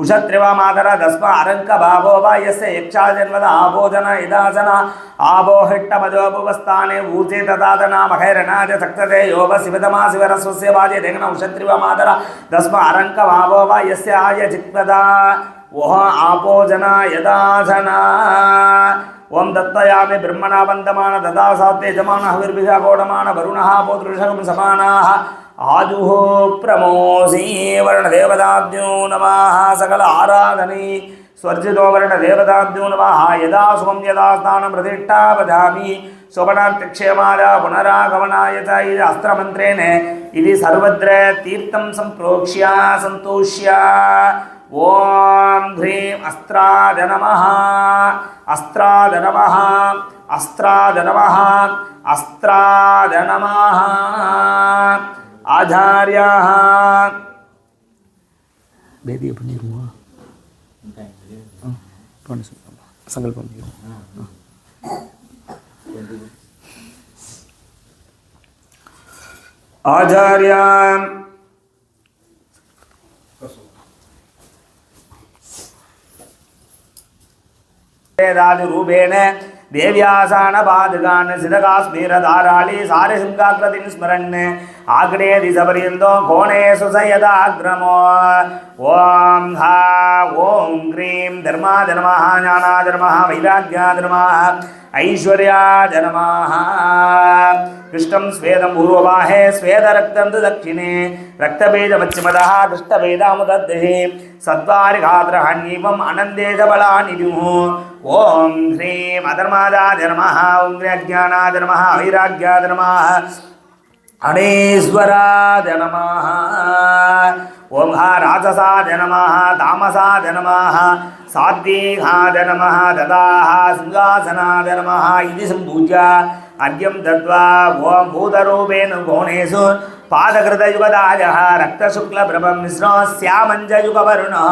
ಉಷತ್ರಿವಮಾದರ ದಸ್ಮ ಅರಂಕ ಭಾವೋ ವಾ ಯಸ್ಯ ಯಕ್ಷಾಜನ್ಮದ ಆಭೋಜನ ಇದಾಜನ ಆಭೋಹಿಟ್ಟಮಜೋಪುವಸ್ಥಾನೆ ಊರ್ಜೆ ತದಾದನಾಮಹೈರಣಾಜ ಸಕ್ತತೆ ಯೋಗ ಶಿವದಮಾ ಶಿವರ ಸ್ವಸ್ಯ ವಾಜೆ ದೇಗನ ಉಷತ್ರಿವಮಾದರ ದಸ್ಮ ಅರಂಕ ಭಾವೋ ವಾ ಯಸ್ಯ ಆಯ ಜಿತ್ಮದ ಓಹ ಆಭೋಜನ ಯದಾಜನ आपोजन यदासना ओम दत्तयामि ब्रह्मणा वन्दमान ददा सात्ते जमान हविर्भिः घोडमान वरुणः पोतृषकं समानाः आजुः प्रमोसी वर्णदेवताभ्यो नमः सकल आराधने स्वर्जितो वर्णदेवताभ्यो नमः यदा शुभं यदा स्नानं प्रतिष्ठा वदामि शोभनात्यक्षेमाय पुनरागमनाय च इति अस्त्रमन्त्रेण इति सर्वत्र तीर्थं सम्प्रोक्ष्य सन्तोष्य ॐ ह्रीं अस्त्राद नमः अस्त्राद नमः अस्त्राद नमः अस्त्राद नमः आचार्याः வேதியை பண்ணிடுவோம் பண்ண சொல்லலாம் சங்கல்பம் பண்ணிடுவோம் వేదాదిరూపేణ దేవ్యాసాన పాదుగాన్ శిరకాశ్మీర ధారాళి సారసింగాకృతిని స్మరణ్ ఆగ్నేది సపర్యంతో కోణే సుసయదాగ్రమో ఓం హా ఓం క్రీం ధర్మా ధర్మ జ్ఞానా ధర్మ వైరాగ్యా ధర్మ ఐశ్వర్యా ధర్మ कृष्णं स्वेदं पूर्ववाहे स्वेदरक्तं तु दक्षिणे रक्तभेदमच्चिमदः कृष्णभेदामुदद्धिः सत्त्वारिघात्रहण्यीवम् अनन्देशबलानिजुः ॐ ह्रीं अधर्मादाय नमः ॐ ज्ञानाय नमः वैराग्याय नमः अणेश्वराय नमः ॐ हा राजसाय नमः तामसाय नमः सात्विकाय नमः ददाः सिंहासनाय नमः इति सम्पूज्य అర్ఘ్యం దద్వా ఓం భూతరూపేణ గోణేశు पादकृतयुगदायः रक्तशुक्लप्रभं मिश्रो श्यामञ्जयुगवरुणः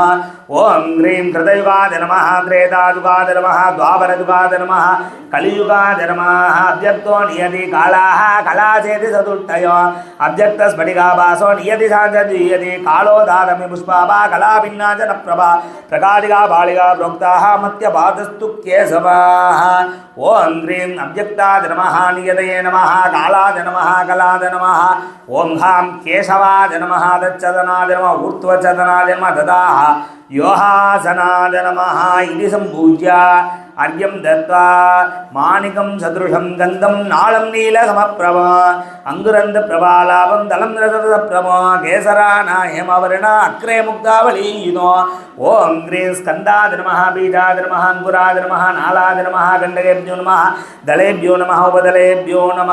ॐ ह्रीं कृतयुगाय नमः त्रेतायुगाय नमः द्वापरयुगाय नमः कलियुगाय नमः अव्यक्तो नियति कालाः कला चेति चतुष्टयो अव्यक्तस्फटिकाभासो नियति साञ्चीयति कालो दादमि पुष्पाभा कलाभिन्ना च न प्रभा प्रकालिका बालिका प्रोक्ताः मत्यपादस्तु केशवाः ॐ ह्रीं अव्यक्ताय नमः नियतये नमः कालाय नमः कलाय नमः ఓంహాం హాం కేశవాయ నమ దచ్చదనాయ నమ ఊర్ధ్వచదనాయ నమ దదాహ యోహాసనాయ ఇది సంభూజ్య అర్ఘ్యం దత్వా మాణికం సదృశం గంధం నాళం నీల సమప్రమ అంగురంధ ప్రభాలాపం దళం రసరస ప్రభ కేసరానా హేమవర్ణ అక్రే ముగ్ధావళీయునో ఓం హ్రీం స్కందాది నమ బీజాది నమ అంకురాది నమ నాళాది నమ గండగేభ్యో నమ దళేభ్యో నమ ఉపదలేభ్యో నమ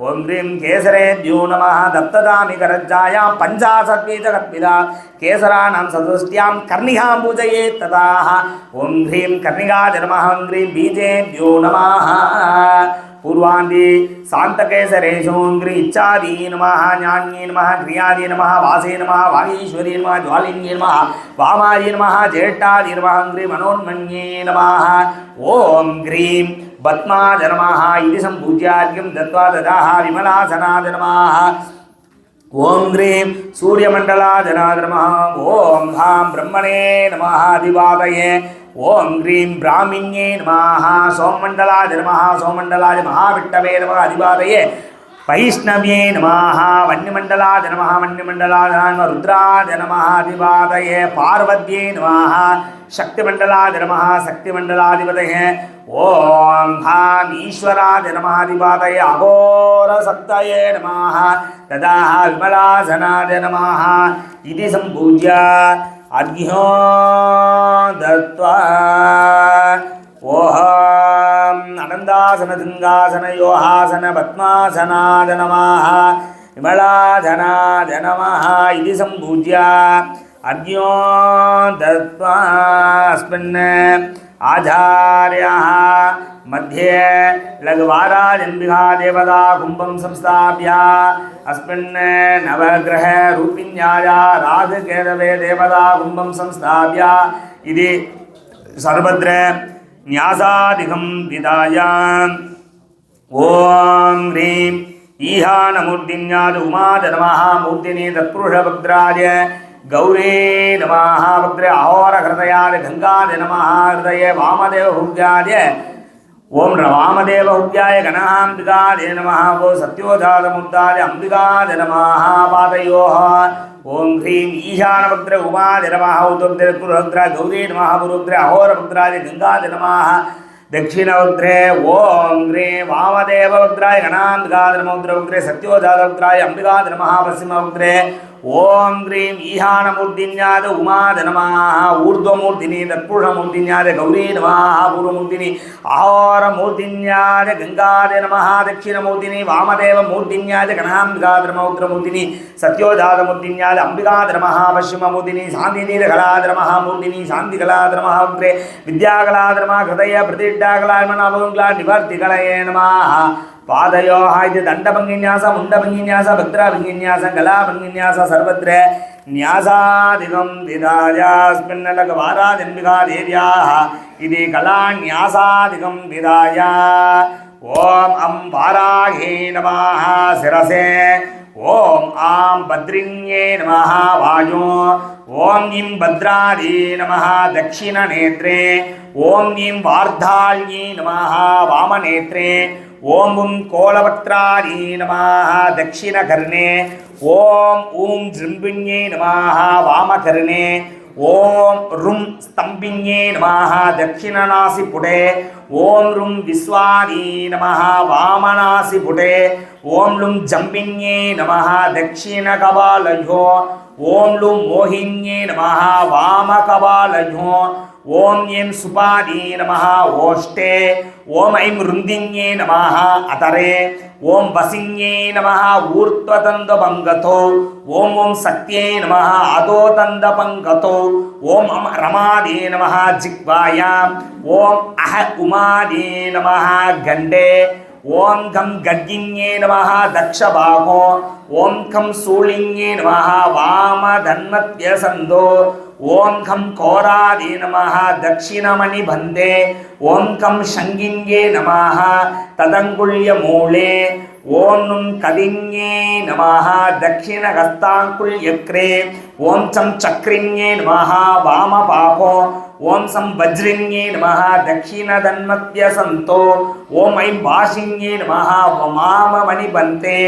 ఓం క్రీం కేసరే ద్యూ నమ దత్తదామి గరజ్జాయా పంచాసద్వీజగర్పిదా కేసరాణం సదృష్ట్యాం కర్ణిహాం పూజయే తదా. ఓం క్రీం కర్ణిగా జన్మ ఓం హ్రీం బీజే ద్యూ నమ. పూర్వాంది శాంతకేసరేషోంగ్రి ఇచ్చాదీ నమ జ్ఞాన్యే నమ క్రియాదీ నమ వాసే నమ వాగేశ్వరీ నమ జ్వాలిన్యే నమ వామాయీ నమ జ్యేష్ఠాది నమ హ్రీ మనోన్మణ్యే నమ. ఓం గ్రీం பத்மாஜனமாக இது சம்பூஜ்யார்க்கியம் தத்வா ததாக விமலாசனாஜனமாக ஓம் ஹ்ரீம் சூரியமண்டலாஜனாஜனமாக ஓம் ஹாம் பிரம்மணே நமஹ திவாதயே ஓம் ஹ்ரீம் பிராமின்யே நமாக சோமண்டலாஜ நமஹ சோமண்டலாஜ மகாவிட்டவே நம அதிபாதயே వైష్ణవ్యే నమ. వన్యమండలాద నమ వన్యమండలాద నమ రుద్రాద నమ అభివాదయే పార్వద్యే నమ. శక్తిమండలాద నమ శక్తిమండలాధిపతయే ఓం హాం ఈశ్వరాద నమాధిపాదయ అఘోర సప్తయే నమ. తదా విమలాసనాద నమ. ఇది సంపూజ్య అర్ఘ్యో దత్వా ఓహ. अनन्दासनसिंहासनयोहासनपद्मासनादनमाः विमलाधनाधनमः इति सम्पूज्य अर्घ्यो दत्त्वास्मिन् आचार्यः मध्ये लघ्वाराजन्विहा देवता कुम्भं संस्थाप्य अस्मिन् नवग्रहे रूपिण्याया राधकेरवे देवता कुम्भं संस्थाप्य इति सर्वत्र न्यासादिकं विदायाम् ॐ ह्रीं ईहानमूर्तिन्याद उमाद नमः मूर्तिने तत्पुरुषभद्राय गौरे नमः भद्रे अहोरहृदयाय गङ्गाय नमः हृदये वामदेवभुग्याय ஓம் ராமதேவஹுத்யாய கணாம்பிகாதே நம ஓ சத்யோதாதமுத்தாய அம்பிகாத நமாக பாதையோ ஓம் ஹ்ரீம் ஈசானபத்ர உமாதி நமாக உத்தரபுத்திர கௌரி நமாக புருபுத்திர அகோரபுத்திராதி கங்காதி நமாக दक्षिणवक्त्रे ओं ग्रे वामदेववक्त्राय गणान्धगाधनमौद्रवक्त्रे सत्योजातवक्त्राय अम्बिकाधनमः पश्चिमवक्त्रे ஓம் கிரீம் ஈஹானமூர்த்திஞாத உமாதனமாக ஊர்துவமூர்த்தினி தற்புஷமூர்த்திஞாத கௌரி நமாக பூர்வமூர்த்தினி ஆஹாரமூர்த்திஞாத கங்காத நமஹா தட்சிணமூர்த்தினி வாமதேவமூர்த்திஞாத கணாம்பிகாதரமௌத்திரமூர்த்தினி சத்யோஜாதமூர்த்திஞாத அம்பிகாதரமஹா பசிமமூர்த்தினி சாந்திநீரகலாதரமஹா மூர்த்தினி சாந்திகலாதரமஹா உத்ரே வித்யாகலாதரமா ஹிருதய பிரதிஷ்டாகலாமனாபங்களா நிவர்த்திகளையே நமாக पादयोः इति दण्डभङ्गिन्यास मुण्डभङ्गिन्यास भद्राभङ्गिन्यास कलाभङ्गिन्यास सर्वत्र न्यासादिकं विधायास्मिन्नलकवारादिन्विधादेव्याः इति कलान्यासादिकं विधाय ॐ अं वाराहे नमः शिरसे ॐ आं भद्रिण्ये नमः वायो ॐ इं भद्रादे नमः दक्षिणनेत्रे ॐ इं वार्धाल्ये नमः वामनेत्रे ஓம்பும் கோலபத்ராணி நமாக தட்சிணகர்ணே ஓம் ஊம் ஜிம்பிண்யே நமாக வாமகர்ணே ஓம் ரும் ஸ்தம்பிண்யே நமாக தட்சிணநாசி புடே ஓம் ரும் விஸ்வானி நமஹ வாமனாசி புடே ஓம் லும் ஜம்பிண்யே நமஹ தட்சிணகபாலயோ ஓம் லும் மோகின்யே நமஹ வாமகபாலயோ ஓம் என் சுபானி நமஹ ஓஷ்டே ఓం ఐం రుందిన్యే నమ అతరే ఓం వసిన్యే నమ ఊర్ధ్వదందంగతో ఓం ఓం సత్యే నమ అధోదంద పంగతో ఓం అం రమాదే నమ జిగ్వాయ ఓం అహ ఉమాదే నమ గండే ఓం గం గడ్గిన్యే నమ దక్షబాహో ఓం కం సూళిన్యే నమ వామధన్నత్యసందో ஓங்கம் கோராதே நமः தட்சிணமணி பந்தே ஓங்கம் சங்கிங்கே நமः ததங்குல்ய மூலே. ஓம் நும் கதிஞே நமः தட்சிணகஸ்தாங்குல்யக்ரே ஓம் சம் சக்ரிஞே நமः வாம பாபோ. ஓம் சம் வஜ்ரிஞே நமः தட்சிணதன்மத்யசந்தோ ஓம் ஐம் பாஷிஞே நமः மாமமணி பந்தே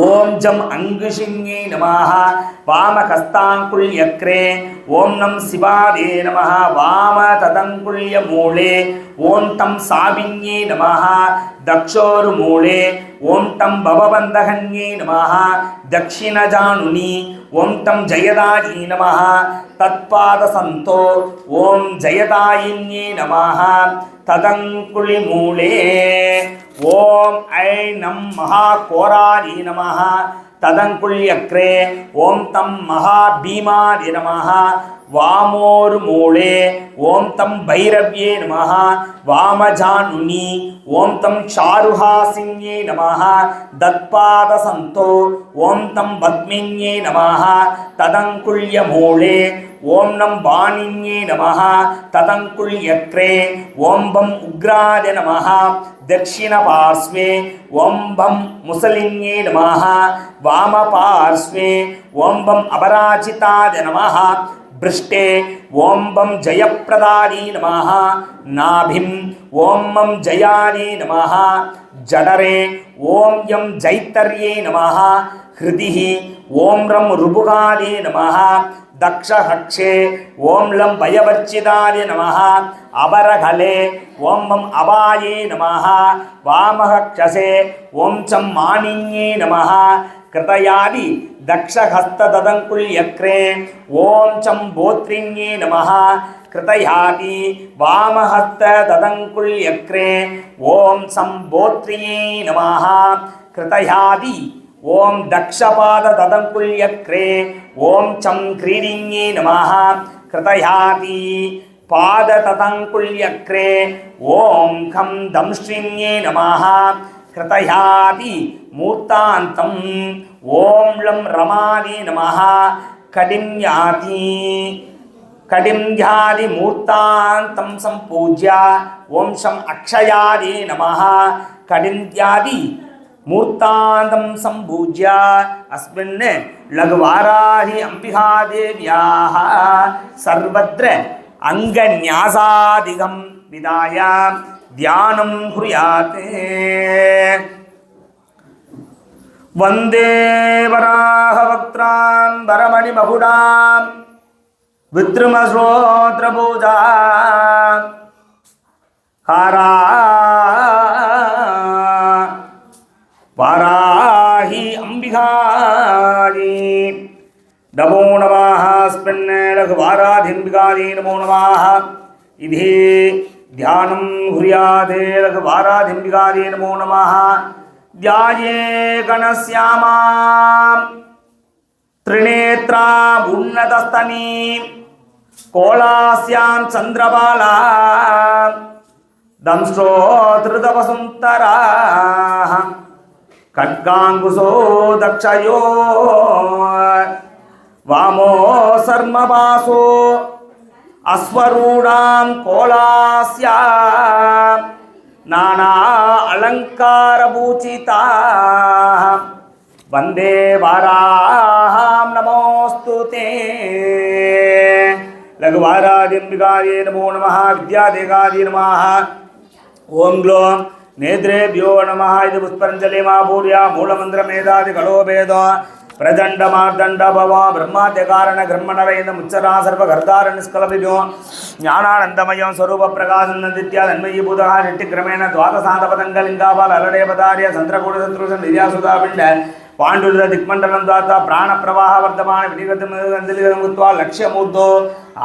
ॐ जम् अङ्गुशिङ्गे नमः वामहस्ताङ्कुल्यक्रे ॐ नम शिवादे नमः वामतदङ्कुल्यमूले ஓம் தம் சாபிஞே நமஹா. தக்ஷோருமூலே ஓம் தம் பவபந்தகன்யே நமஹா. தக்ஷிணஜானுனி ஓம் தம் ஜயதாயி நமஹா. தத்பாதசந்தோ ஓம் ஜயதாயின்யே நமஹா. ததங்குழிமூலே ஓம் ஐ நம் மகா கோராரி நமஹா. ததங்குள்யக்ரே ஓம் தம் மகா பீமாய நமஹ. வாமோர் மூளே ஓம் தம் பைரவ்யே நமஹ. வாமஜானுனி ஓம் தம் சாருஹாசிங்யே நமஹ. தத்பாத சந்தோ ஓம் தம் பத்மிங்யே நமஹ. ததங்குள்ய மூளே ఓం నం వాణిన్యే నమ తదంకుల్యక్రే ఓం బం ఉగ్రాయ నమ దక్షిణ పార్శ్వే. ఓం బం ముసలిన్యే నమ వామ పార్శ్వే. ఓం బం అపరాజితాయ నమ పృష్టే ఓం బం జయప్రదాని నమ నాభిం. ఓం మం జయాని నమ జడరే ఓం యం జైతర్యే నమ హృది. ఓం రం రుపుగాని నమ தக்ஷஹக்ஷே. ஓம் லம் பயவர்ச்சிதாய நமஹா. அபரகலே ஓம் மம் அபாயே நமஹா. வாமஹக்ஷசே. ஓம் சம் மாணியே நமஹா. கிருதயாதி தக்ஷஹஸ்ததங்குல் யக்ரே. ஓம் சம் போத்ரிங்கே நமஹா. கிருதயாதி வாமஹஸ்ததங்குல் யக்ரே. ஓம் சம் போத்ரியே நமஹா. கிருதயாதி ஓம் தக்ஷபாத ததங்குல்ய கிரே ஓம் சம் கிரீடிங்கே நமஹ கிருதயாதி பாத ததங்குல்ய கிரே ஓம் கம் தம் ஸ்ரீங்கே நமஹ கிருதயாதி மூர்த்தாந்தம் ஓம் லம் ரமாதி நமஹ கடிம் யாதி மூர்த்தாந்தம் சம்பூஜ்யா ஓம் சம் அக்ஷயாதி நமஹ கடிம் மூர்த்தாந்தம் சம்பூஜ்ய. அஸ்மின் லகுவாராஹி அம்பிகாதேவியாக சர்வத்திர அங்க நியாசாதிகம் விதாய. தியானம் குரியாத் வந்தே வராகவக்திராம் வரமணி மகுடாம் வித்ருமஸ்ரோத்ரபூஜா ஹாரா వారాహి అంబికాది నమో నమాస్మిన్ లఘువారాధింబికాది నమో నమా ఇది ధ్యానం హ్రియాదే లఘువారాధింబికాది నమో నమా ధ్యాయే గణశ్యామా త్రినేత్రామున్నతస్తనీ కోళాస్యాం చంద్రబాలా దంశ్రోధృతవసుంతరా ఖడ్గాంగుశో దక్షయో వామో సర్మవాసో అశ్వరూఢాం కోలాస్యా. నానా అలంకారభూచితా. వందే వారాహాం నమోస్తు లఘువారాదింబికాయే నమో నమ విద్యాదేగాది నమ. ఓం గ్లో नेत्रेभ्यो नमः इति पुष्पञ्जलिमापूर्या मूलमन्त्रमेधादि कलोभेदो பிரதண்டமார்தண்டபவா பிரம்மாத்தியகாரண கிரம்மணவேதம் உச்சரா சர்வகர்தார நிஷ்கலபிபோ ஞானானந்தமயம் ஸ்வரூப பிரகாசம் நந்தித்யா தன்மயி பூதகா ஷட்டி கிரமேண துவாதசாந்த பதங்கள் இங்காபால் அலடே பதாரிய சந்திரகூட சத்ருஷன் வித்யாசுதா பிண்ட பாண்டுலித திக்மண்டலம் தாத்தா பிராண பிரவாக வர்த்தமான விடிவத்தம் லட்சியமூர்த்தோ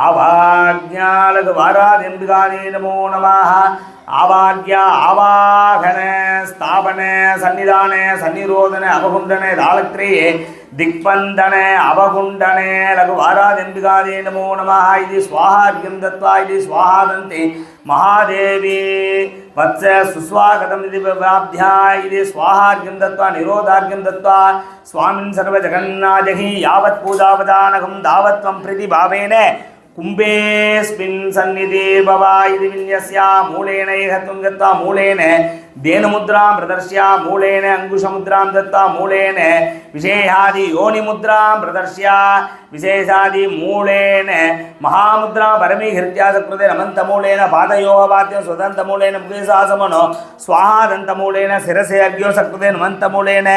ஆவாஜ்ஞாலது வாராதெம்பிகானே நமோ நமாக ஆவாக்யா ஆவாகன ஸ்தாபன சன்னிதான சன்னிரோதன அவகுண்டன தாலத்ரே திக்பந்தன அவகுண்டன லகு வாராதெம்பிகாதே நமோ நமாக இது ஸ்வாஹார்க்கியம் தத்வா இது ஸ்வாஹாதந்தி மகாதேவி वत्स सुस्वागतम व्याध्या स्वाहार्घ्यम दत्वा निरोधार्घ्यम दत्वा स्वामीन् सर्वजगन्नाजहि यावत् पूजावदानकं दावत्वं प्रति भावेन कुम्भेऽस्मिन् सन्निधे भवा इति विन्यस्या मूलेनैह त्वं गत्वा मूलेन धेनुमुद्रां प्रदर्श्य मूलेन अङ्कुशमुद्रां दत्ता मूलेन विशेषादि योनिमुद्रां प्रदर्श्य विशेषादि मूलेन महामुद्रा परमीहृत्या सकृते नमन्तमूलेन पादयोः वाद्यं स्वदन्तमूलेन मुखेशासमनो स्वाहादन्तमूलेन शिरसे अर्घ्यो सकृते नमन्तमूलेन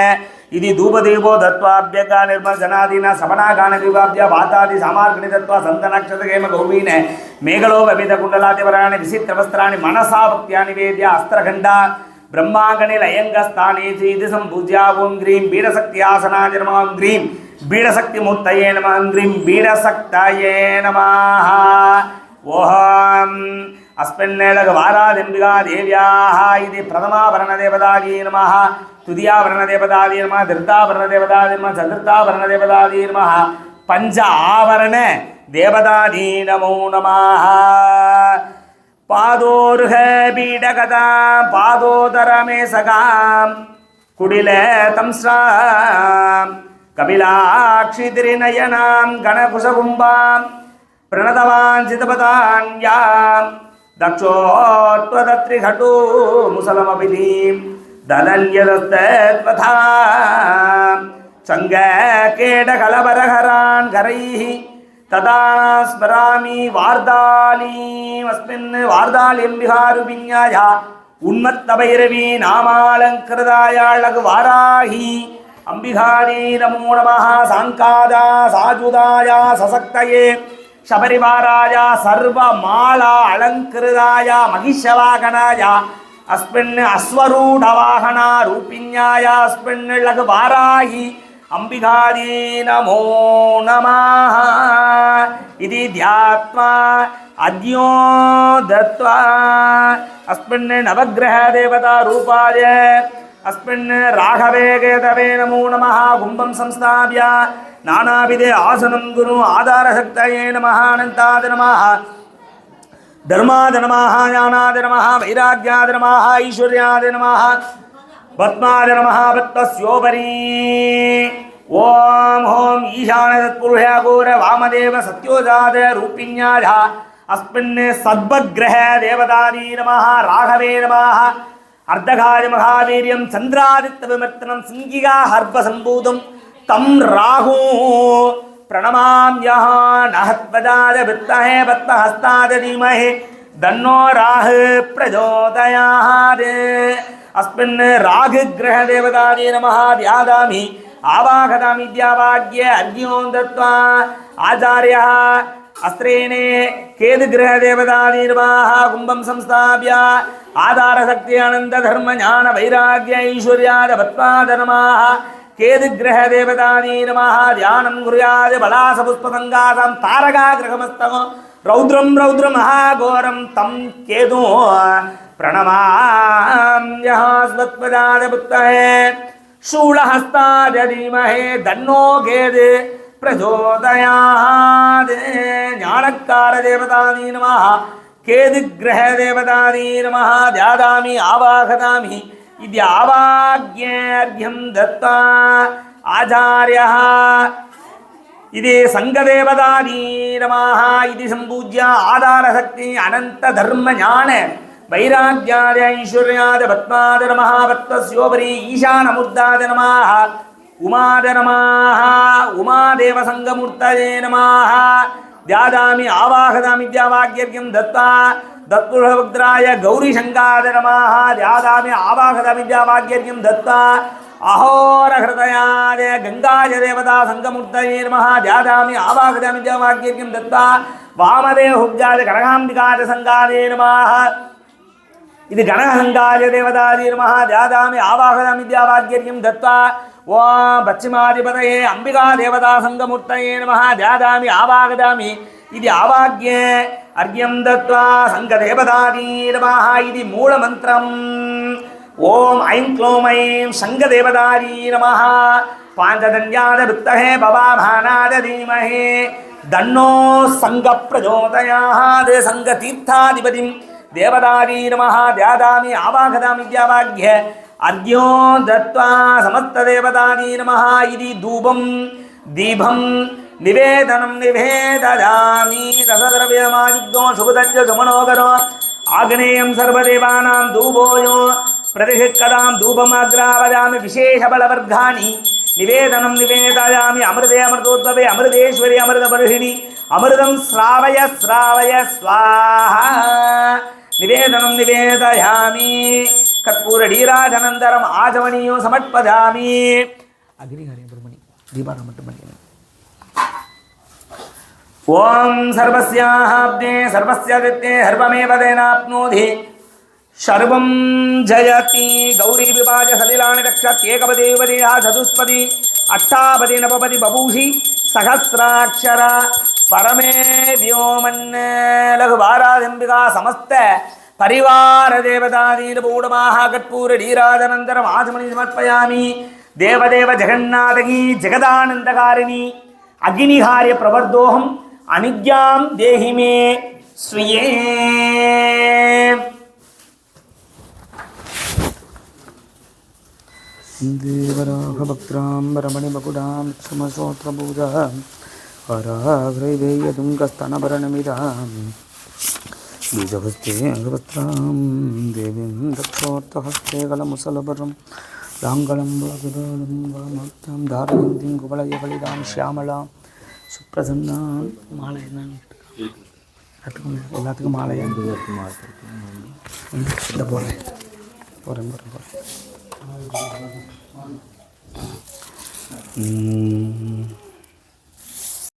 ఇది ధూపదీపో దత్వాభ్యక నిర్మల జనాదీన సమనాగాన వివాభ్య వాతాది సామార్గణి దత్వ సంతనక్షతగేమ గౌవీన మేఘలో కవిత కుండలాతివరాణి విచిత్ర వస్త్రాన్ని మనసా భక్త్యా నివేద్య అస్త్రఖండ బ్రహ్మాగణి లయంగ స్థానే ఇది సంపూజ్య ఓం గ్రీం బీడశక్తి ఆసనాయ నమ ఓం గ్రీం బీడశక్తి మూర్తయే నమ ఓం గ్రీం బీడశక్తయే నమ ఓహం अस्मिन्नेलगवारादिम्बिका देव्याः इति प्रथमाभरणदेवतायै नमः तुदियाभरणदेवतायै नमः धृताभरणदेवतायै नमः चतुर्थाभरणदेवतायै नमः पञ्च आवरण देवतायै नमो नमः पादोर्ह पीडकदा पादोदरमे सगां कुडिल तंस्रां कपिलाक्षितिरिनयनां गणकुशकुम्बां प्रणतवाञ्चितपदान्यां दक्षोत्वदत्रिघटो मुसलमभिधीं दलन्यदस्तत्वथा चङ्गकेटकलबरहरान् करैः तदा स्मरामि वार्दालीमस्मिन् वार्दालीं विहारुविन्याय उन्मत्तभैरवी नामालङ्कृतायाळगवाराही अम्बिकाली नमो नमः साङ्कादा साजुदाय सशक्तये शबरिवाराय सर्वमाला अलङ्कृताय महिषवागणाय अस्मिन् अश्वरूढवाहना रूपिण्याय अस्मिन् लघुवाराहि अम्बिकादी नमो नमः इति ध्यात्वा अद्यो दत्त्वा अस्मिन् नवग्रहदेवतारूपाय अस्मिन् राघवे केतवे नमो नमः कुम्भं संस्थाप्य நானாவிதே ஆசனம் குரு ஆதார சக்தயே நமஹானந்தாத நமாக தர்மாத நமாக ஞானாத நமாக வைராக்கியாத நமாக ஐஸ்வர்யாத நமாக பத்மாத நமாக பத்மஸ்யோபரி. ஓம் ஹோம் ஈசான தத்புருஷாகோர வாமதேவ சத்யோஜாத ரூபிண்யாஜா அஸ்மின் சத்பத்கிரக தேவதாதி நமः ராகவே நமः அர்த்தகாய மகாவீரியம் சந்திராதித்த விமர்த்தனம் சிங்கிகா ஹர்ப சம்பூதம் தம் ராகோ. பிரணமாம்யஹ நஹத்வஜாத வித்தஹே பத்மஹஸ்தாத தீமஹே. தன்னோ ராகு பிரஜோதயாது. அஸ்மின் ராகு கிரக தேவதாயே நம தியாதாமி ஆவாகதாமி வித்யாவாக்ய அர்ஜுன் தத்வா. ஆச்சாரியா. அஸ்திரேணே கேது கிரக தேவதாதீர்வாக கும்பம் சம்ஸ்தாபிய. ஆதார சக்தி ஆனந்த தர்ம ஞான வைராகிய ஐஸ்வர்யாத பத்மாதனமாக కేదిగ్రహదేవతానీ నమ ధ్యానం కురయాది బలాసపుష్పసంగాసం తారకా గృహమస్తమం రౌద్రం రౌద్రమహాఘోరం తం కేదు ప్రణమాస్మత్పదాదపుత్తే శూళహస్తాదీమహే దన్నో కేది ప్రచోదయాద్ జ్ఞానకార దేవతానీ నమ కేదిగ్రహదేవతానీ నమ ధ్యాదామి ఆవాహదామి केतुग्रहदेवतानी नमः ध्यादामि आवाहदामि इति आवाज्ञार्घ्यं दत्त्वा आचार्यः इति सङ्गदेवतानी नमः इति सम्पूज्य आधारशक्ति अनन्तधर्मज्ञान वैराग्याद ऐश्वर्याद पद्माद नमः पद्मस्योपरि ईशानमुद्दाद नमः उमाद नमः उमादेवसङ्गमूर्तये नमः ध्यादामि आवाहदामि विद्यावाक्यर्घ्यं தத்புருஷபக்திராய கௌரி சங்காத நமாக தியாதாமி ஆவாகத வித்யாவாக்கியம் தத்தா அஹோரஹயாய கங்காய தேவதா சங்கமுக்தீர்மஹ தியாதாமி ஆவாகத வித்யாவாக்கியம் தத்தா வாமதேவ ஹுப்ஜாய கனகாம்பிகாய சங்காதே நமாக இது கனகங்காய தேவதாதீர்மஹ தியாதாமி ஆவாகத வித்யாவாக்கியம் தத்தா ஓம் பச்சிமாதிபதயே அம்பிகா தேவதா சங்கமுக்தயே நம தியாதாமி ஆவாகதாமி இது ஆவாக்கிய அர்க்யம் தத்வா சங்கதேவதாதி நமः இது மூலமந்திரம் ஓம் ஐம் க்ளோம் ஐம் சங்கதேவதாரி நமः பாஞ்சதன்யாத வித்தகே பவாமானாத தீமஹே தன்னோ சங்க பிரஜோதயாத் சங்க தீர்த்தாதிபதிம் தேவதாரி நமः தியாதாமி ஆவாகதாமி வித்யாவாக்ய அர்க்யோ தத்வா சமஸ்ததேவதாரி நமः இது தூபம் தீபம் நிவேதனம் நிவேததாமி ரசதிரவியமாயுக்தோ சுபதஞ்ச சுமனோகரோ. ஆக்னேயம் சர்வதேவானாம் தூபோயோ. பிரதிஷிக்கதாம் தூபமாக்ராவயாமி விசேஷபலவர்காணி நிவேதனம் நிவேதயாமி அமிர்தே அமிர்தோத்பவே அமிர்தேஸ்வரி அமிர்தபருஷிணி அமிர்தம் ஸ்ராவய ஸ்ராவய ஸ்வாஹா. நிவேதனம் நிவேதயாமி. கற்பூரடீராஜனந்தரம் ஆஜமனியோ சமர்ப்பதாமி. அக்னிகாரியம் பிரம்மணி தீபாரம் மட்டும் பண்ணி ஓம் சர்வஸ்யாப்தே சர்வஸ்யாதித்யே சர்வமேவ தேனாப்னோதி. சர்வம் ஜயதி கௌரி விபாஜ சலிலானி ரக்ஷத்யேகபதேவதேயா சதுஸ்பதி அஷ்டாபதி நவபதி பபூஷி சகசிராட்சர பரமே வியோமன் லகுவாராதம்பிகா சமஸ்த பரிவார தேவதாதீரபூடமாக கற்பூர டீராஜனந்தரம் ஆஜமணி சமர்ப்பயாமி தேவதேவ ஜெகநாதகி ஜெகதானந்தகாரிணி அக்னிஹாரிய பிரவர்தோகம் அனுஜாம் தேஹி மே ஸ்ரீயே देवराघभक्त्राम्बरमणिमकुडां क्षमश्रोत्रपूजां हराग्रैवेयदुङ्गस्तनभरणमिदां बीजहस्ते अङ्गवस्त्रां देवीं दक्षोर्थहस्ते कलमुसलभरं लाङ्गलं वागुदानं वामक्तां धारयन्तीं कुवलयकलिदां சுப்ரசம் தான் மாலை தான் கற்றுக்கோங்க எல்லாத்துக்கும் மாலை. இந்த போகிறேன் போகிறேன் போகிறேன் போகிறேன்